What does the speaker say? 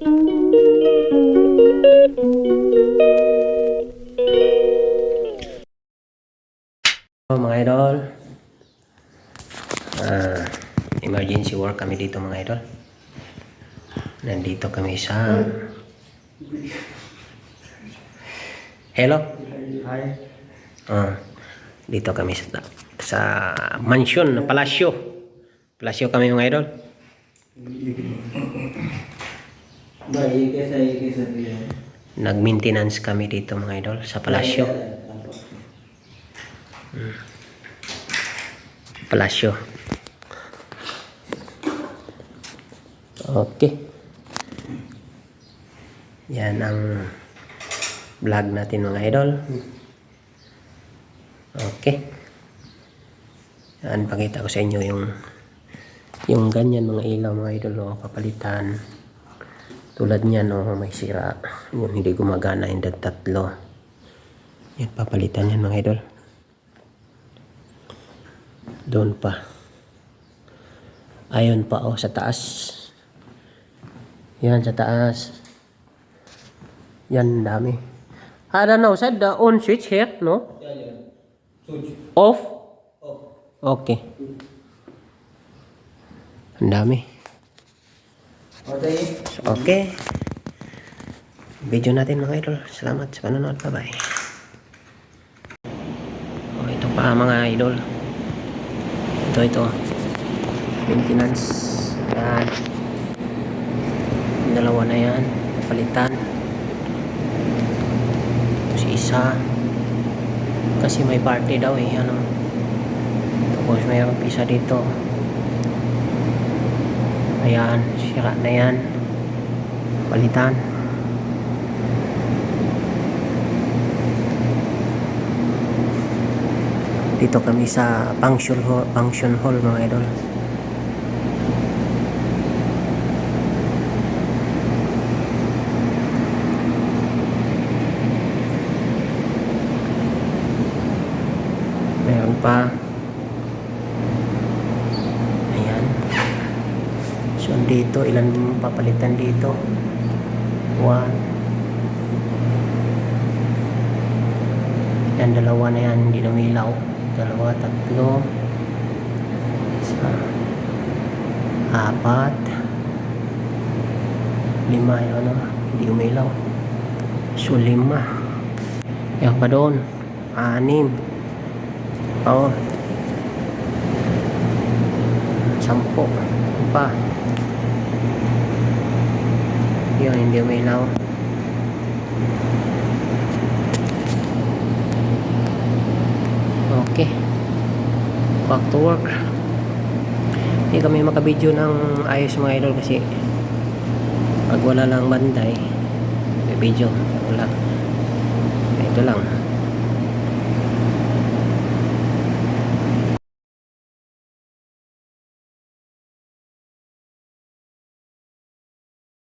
Hello mga idol. Ah, emergency work kami dito mga idol. Nandito kami sa Hello. Hi. Ah, dito kami sa sa mansion na palasyo. Palasyo kami mga idol. Nag-maintenance kami dito mga idol sa palasyo. Palasyo. Okay. Yan ang vlog natin mga idol. Okay. Yan, pakita ko sa inyo yung yung ganyan mga ilaw mga idol o papalitan. Tulad niyan o may sira. Yung hindi gumagana yung tatlo. Yan, papalitan yan mga idol. Doon pa. Ayun pa oh sa taas. Yan sa taas. Yan dami. I don't know, said the on switch here, no? Ya, ya. Switch Off? off. Okay. Ang dami. Okay. Video natin mga idol. Salamat sa panonood. Bye-bye. Oh, ito pa mga idol. Ito, ito. Maintenance. Yan. Dalawa na yan. Palitan. Tapos isa. Kasi may party daw eh. Ano. Tapos mayroong pisa dito. Ayan. Sira na yan. Palitan. Dito kami sa function hall, function hall mga idol. Meron pa. Ayan. So dito, ilan papalitan dito? One. Yan, dalawa na yan, hindi na umilaw. Dalawa, tatlo. Isa. Apat. Lima yung ano, hindi umilaw. So, lima. Yan pa doon. Anim. Oo. Sampo. Yan pa. Yun, hindi umilaw. Okay. Back to work. Hindi kami makabidyo ng ayos mga idol kasi pag wala lang banday, may video. Wala. Ito lang.